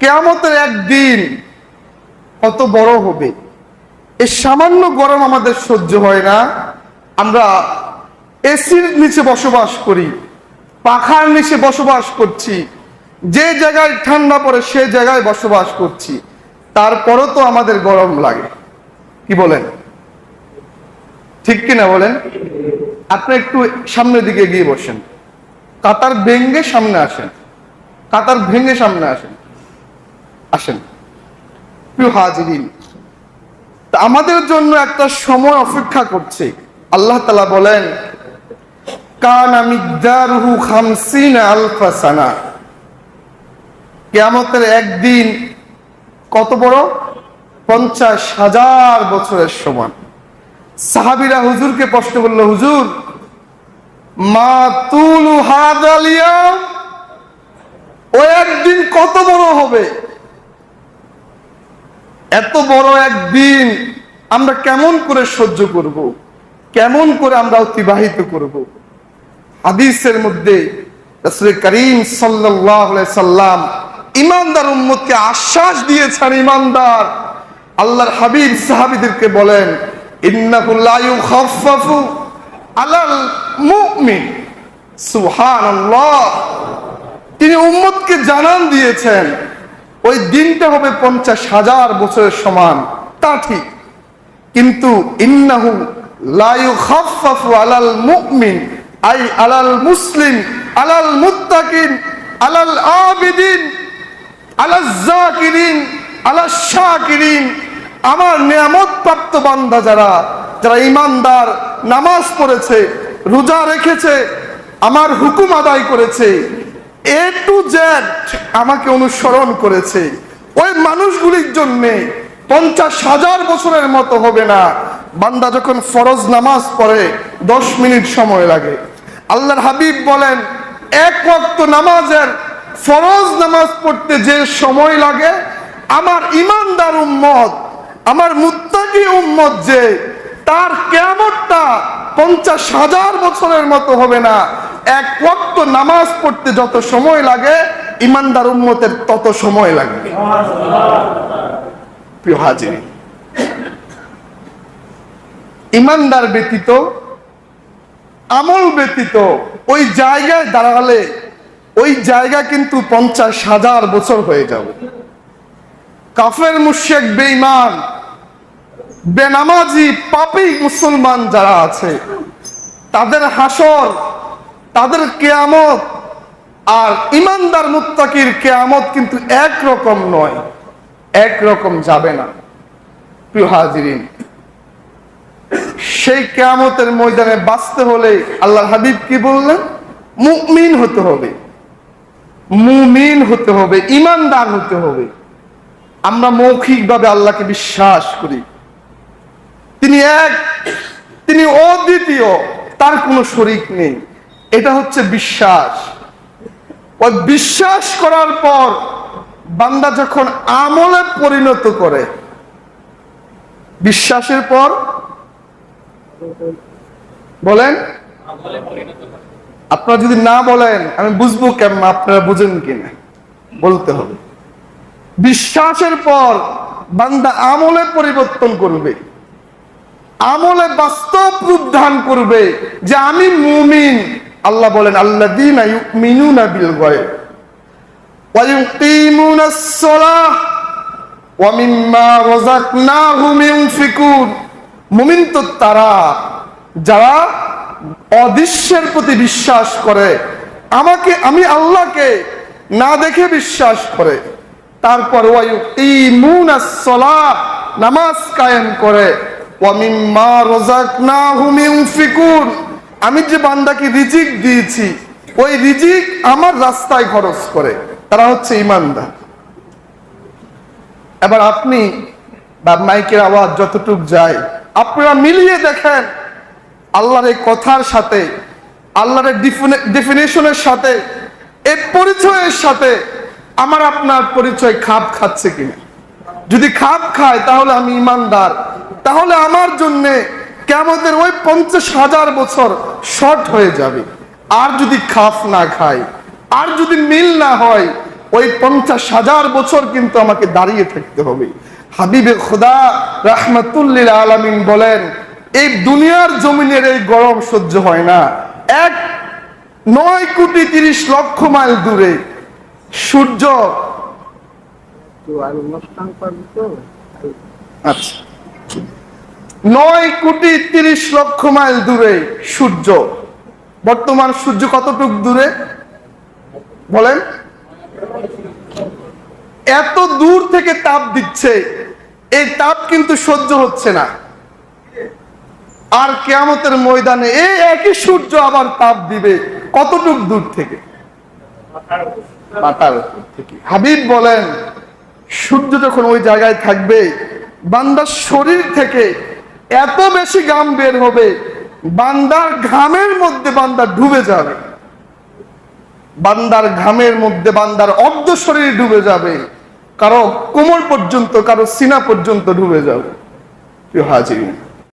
কেয়ামতের একদিন কত বড় হবে। এই সামান্য গরম আমাদের সহ্য হয় না। আমরা এসির নিচে বসবাস করি, পাখার নিচে বসবাস করছি, যে জায়গায় ঠান্ডা পড়ে সে জায়গায় বসবাস করছি। তারপরও তো আমাদের গরম লাগে। কি বলেন? ঠিক কিনা বলেন? আপনি একটু সামনের দিকে গিয়ে বসেন। কাতার ভেঙ্গে সামনে আসেন। কাতার ভেঙ্গে সামনে আসেন। আসেন। প্রিয় হাজিরিন আমাদের জন্য একটা সময় অপেক্ষা করছে। আল্লাহ তালা বলেন, কান আমি দারুহু খামসিন আলফা সানা। কেয়ামতের একদিন কত বড়? পঞ্চাশ হাজার বছরের সমান। সাহাবিরা হুজুরকে প্রশ্ন করল, হুজুর, মা তুলু হাদালিয়া ও একদিন কত বড় হবে? এত বড় একদিন আমরা কেমন করে সহ্য করব? কেমন করে আমরা অতিবাহিত করব? হাদিসের মধ্যে করিম সাল্লাম ইমানদার উম্মতকে আশ্বাস দিয়েছেন ইমানদার। আল্লাহর হাবিব সাহাবিদেরকে বলেন তিনি উম্মতকে জানান দিয়েছেন ওই দিনটা হবে পঞ্চাশ হাজার বছরের সমান। তা ঠিক। কিন্তু ইন্নাহু লা ইউখাফফাফু আলাল মুমিন, আই আলাল মুসলিম, আলাল মুত্তাকিন, আলাল আবিদিন, আলাল জাকিরিন, আলাল শাকিরিন। আমার নিয়ামত প্রাপ্ত বান্দা যারা যারা ইমানদার নামাজ পড়েছে, রোজা রেখেছে, আমার হুকুম আদায় করেছে এ টু জেড আমাকে অনুসরণ করেছে। ওই মানুষগুলির জন্যে পঞ্চাশ হাজার বছরের মতো হবে না। বান্দা যখন ফরজ নামাজ পড়ে, দশ মিনিট সময় লাগে। আল্লাহর হাবিব বলেন, এক ওয়াক্ত নামাজের ফরজ নামাজ পড়তে যে সময় লাগে, আমার ইমানদার উম্মত, আমার মুত্তাকি উম্মত যে, তার কেমনটা পঞ্চাশ হাজার বছরের মতো হবে না। এক ওয়াক্ত নামাজ পড়তে যত সময় লাগে, ইমানদার উম্মতের তত সময় লাগবে। প্রিয় হাজিরি ইমানদার ব্যতীত, আমল ব্যতীত ওই জায়গায় দাঁড়ালে ওই জায়গা কিন্তু পঞ্চাশ হাজার বছর হয়ে যাবে। কাফের মুশেক বেঈমান, বেনামাজি, পাপী মুসলমান যারা আছে, তাদের হাসর তাদের কেয়ামত আর ইমানদার মুত্তাকির কেয়ামত কিন্তু এক রকম নয় এক রকম যাবে না। প্রিয় হাজিরিন, সেই কেয়ামতের ময়দানে বাঁচতে হলে আল্লাহ হাবিব কি বললেন? মুমিন হতে হবে। মুমিন হতে হবে, ইমানদার হতে হবে। আমরা মৌখিকভাবে আল্লাহকে বিশ্বাস করি। তিনি এক, তিনি অদ্বিতীয়, তার কোনো শরিক নেই। এটা হচ্ছে বিশ্বাস। ওই বিশ্বাস করার পর বান্দা যখন আমলে পরিণত করে, বিশ্বাসের পর বলেন, আপনারা যদি না বলেন, আমি বুঝব কেমন, আপনারা বুঝেন কিনা। বলতে হবে। বিশ্বাসের পর বান্দা আমলে পরিবর্তন করবে। আমলে বাস্তব রূপ করবে যে আমি মুমিন। আল্লাহ বলেন আল্লাহ দিন মিনু মিনুনা বিল গয়ে মুমিন তো তারা, যারা অদৃশ্যের প্রতি বিশ্বাস করে, আমাকে, আমি আল্লাহকে না দেখে বিশ্বাস করে, তারপর নামাজ কায়েম করে ওয়ামিম্মা রোজাক না হুমিউফিকুন আমি যে বান্দাকে রিজিক দিয়েছি, ওই রিজিক আমার রাস্তায় খরচ করে। তারা হচ্ছে ইমানদার। এবার আপনি বা মাইকের আওয়াজ যতটুক যায়, আপনারা মিলিয়ে দেখেন আল্লাহর এই কথার সাথে, আল্লাহর ডেফিনেশনের সাথে এই পরিচয়ের সাথে আমার আপনার পরিচয় খাপ খাচ্ছে কিনা? যদি খাপ খায়, তাহলে আমি ইমানদার। তাহলে আমার জন্যে কেমতের ওই পঞ্চাশ হাজার বছর শর্ট হয়ে যাবে। আর যদি খাফ না খায় আর যদি মিল না হয় ওই পঞ্চাশ হাজার বছর কিন্তু আমাকে দাঁড়িয়ে থাকতে হবে। হাবিবে খোদা রাহমাতুল্লিল আলামিন বলেন এই দুনিয়ার জমিনের এই গরম সহ্য হয় না। এক নয় কোটি তিরিশ লক্ষ মাইল দূরে সূর্য আচ্ছা। নয় কোটি তিরিশ লক্ষ মাইল দূরে সূর্য। বর্তমান সূর্য কতটুক দূরে? বলেন। এত দূর থেকে তাপ দিচ্ছে। এই তাপ কিন্তু সহ্য হচ্ছে না। আর কেয়ামতের ময়দানে এই একই সূর্য আবার তাপ দিবে কতটুক দূর থেকে? পাতার থেকে। হাবিব বলেন, সূর্য যখন ওই জায়গায় থাকবে, বান্দার শরীর থেকে এত বেশি গাম বের হবে, বান্দার ঘামের মধ্যে বান্দা ডুবে যাবে। বান্দার ঘামের মধ্যে বান্দার অর্ধ শরীর ডুবে যাবে, কারও কোমর পর্যন্ত, কারও সিনা পর্যন্ত ডুবে যাবে। হাজির